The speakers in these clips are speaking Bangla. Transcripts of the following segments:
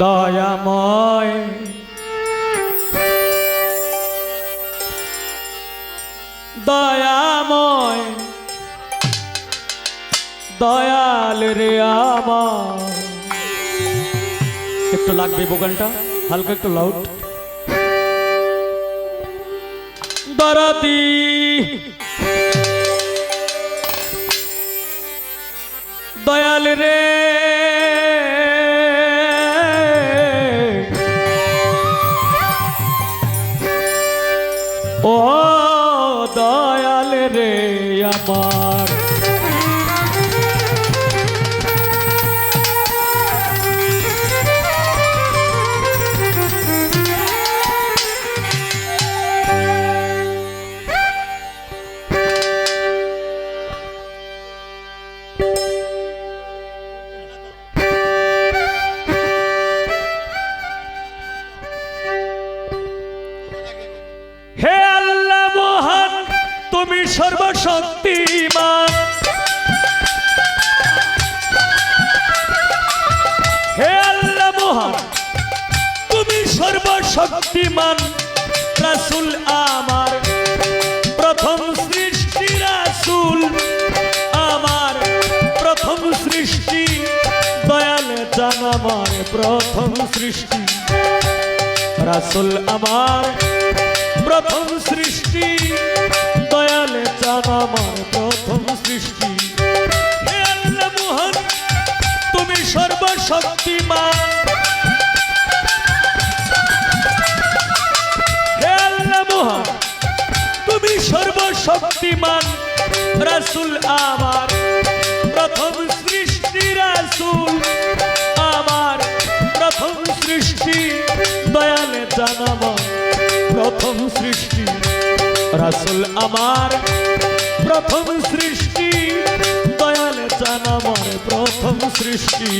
দয়াময় দয়াময় দয়াল রে আমার একটু লাগবে বোকালটা হালকা একটু লাউড দরাদি দয়াল রে। ও দয়াল রে আমার। সর্বশক্তিমান হে আল্লাহ মহান, তুমি সর্বশক্তিমান, রাসুল আমার। প্রথম সৃষ্টি রাসুল আমার। প্রথম সৃষ্টি, দয়াল জান আমার। প্রথম সৃষ্টি রাসুল আমার। প্রথম সৃষ্টি চান আমার প্রথম সৃষ্টি। মোহন, তুমি সর্বশক্তিমান। তুমি সর্বশক্তিমান। রাসুল আমার প্রথম সৃষ্টি, রাসুল আমার প্রথম সৃষ্টি। দয়ালে জানামা প্রথম সৃষ্টি, রাসুল আমার প্রথম সৃষ্টি। দয়ালে জানামার প্রথম সৃষ্টি।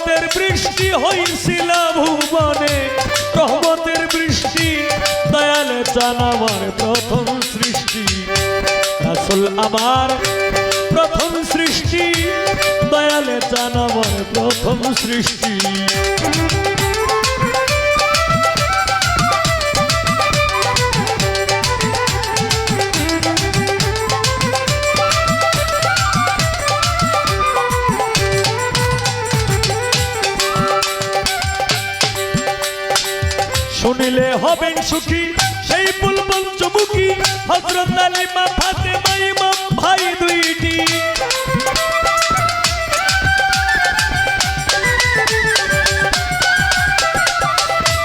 রহমতের বৃষ্টি হয়েছিল ভুবনে, রহমতের বৃষ্টি, দয়ালে জানাবার প্রথম সৃষ্টি। রাসুল আমার প্রথম সৃষ্টি, দয়ালে জানাবার প্রথম সৃষ্টি। শুনিলে হবেন সুখী। সেই বুলবুল চমুকি হজরত আলী মা ফাতেমা ইমাম ভাই দুইটি।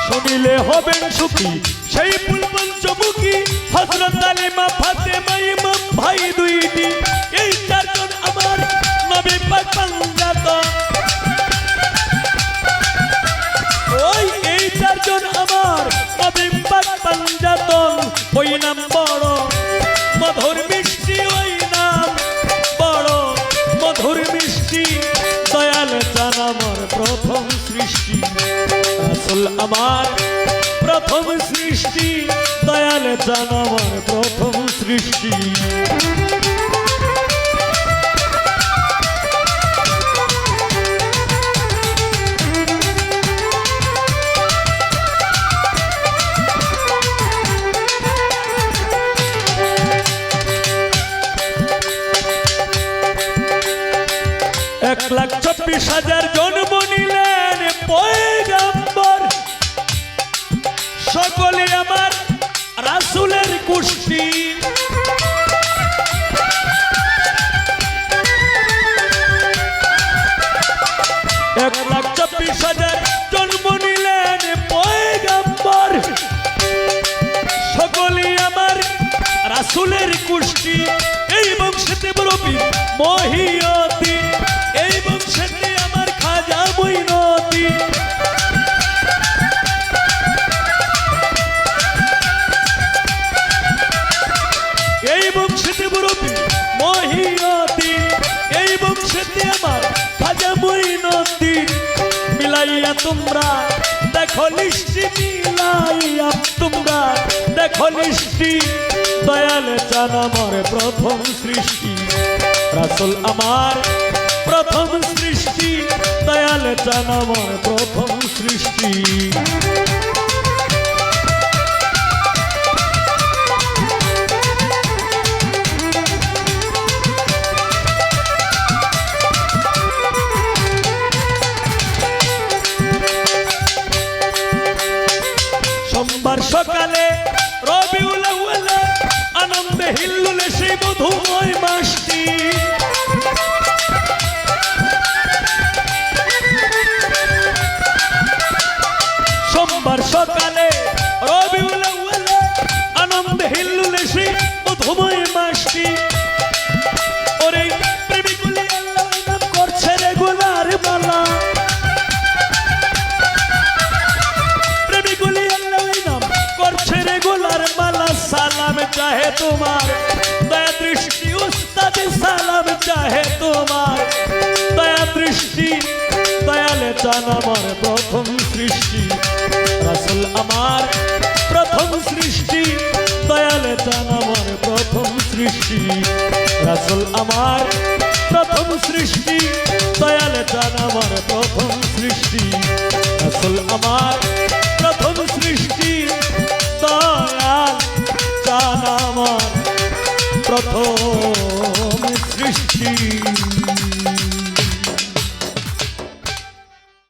শুনিলে হবেন সুখী, সেই বুলবুল চমুকি হজরত আলী মা ফাতেমা ইমাম ভাই দুইটি। নাম বড়, মধুর মিষ্টি ওই নাম বড়, মধুর মিষ্টি, দয়াল চান আমার প্রথম সৃষ্টি। আসল আমার প্রথম সৃষ্টি, দয়াল চান আমার প্রথম সৃষ্টি। লাখ চব্বিশ হাজার জন্ম নিলেন পয়গাম্বর। সকলে আমার রাসুলের কুষ্টি এক লাখ চব্বিশ হাজার জন্ম নিলেন পয়গাম্বর। সকলে আমার রাসুলের কুষ্টি এই বংশেতে বরবি মহিয়তি বংশেতে বরবি মহিয়তি এই বংশেতে আমার খাজা মইনতি মিলাইয়া তোমরা, দেখো লিষ্টি, মিলাইয়া তোমরা, দেখো লিষ্টি। দয়াল চান আমার প্রথম সৃষ্টি। রাসুল আমার প্রথম সৃষ্টি। দয়াল চান আমার প্রথম সৃষ্টি। সকালে আউয়ালে আনন্দে হিল্লুলে সেই মধুময় মাসটি। সোমবার সকালে আউয়ালে আনন্দে হিল্লুলে সেই মধুময় মাসটি। সালাম চাহে তোমার দয়া দৃষ্টি উস্তাদ সালাম চাহে তোমার দয়া দৃষ্টি দয়ালে চান আমার প্রথম সৃষ্টি রাসুল আমার প্রথম সৃষ্টি দয়ালে চান আমার প্রথম সৃষ্টি রাসুল আমার প্রথম সৃষ্টি দয়ালে চান আমার প্রথম সৃষ্টি রাসুল আমার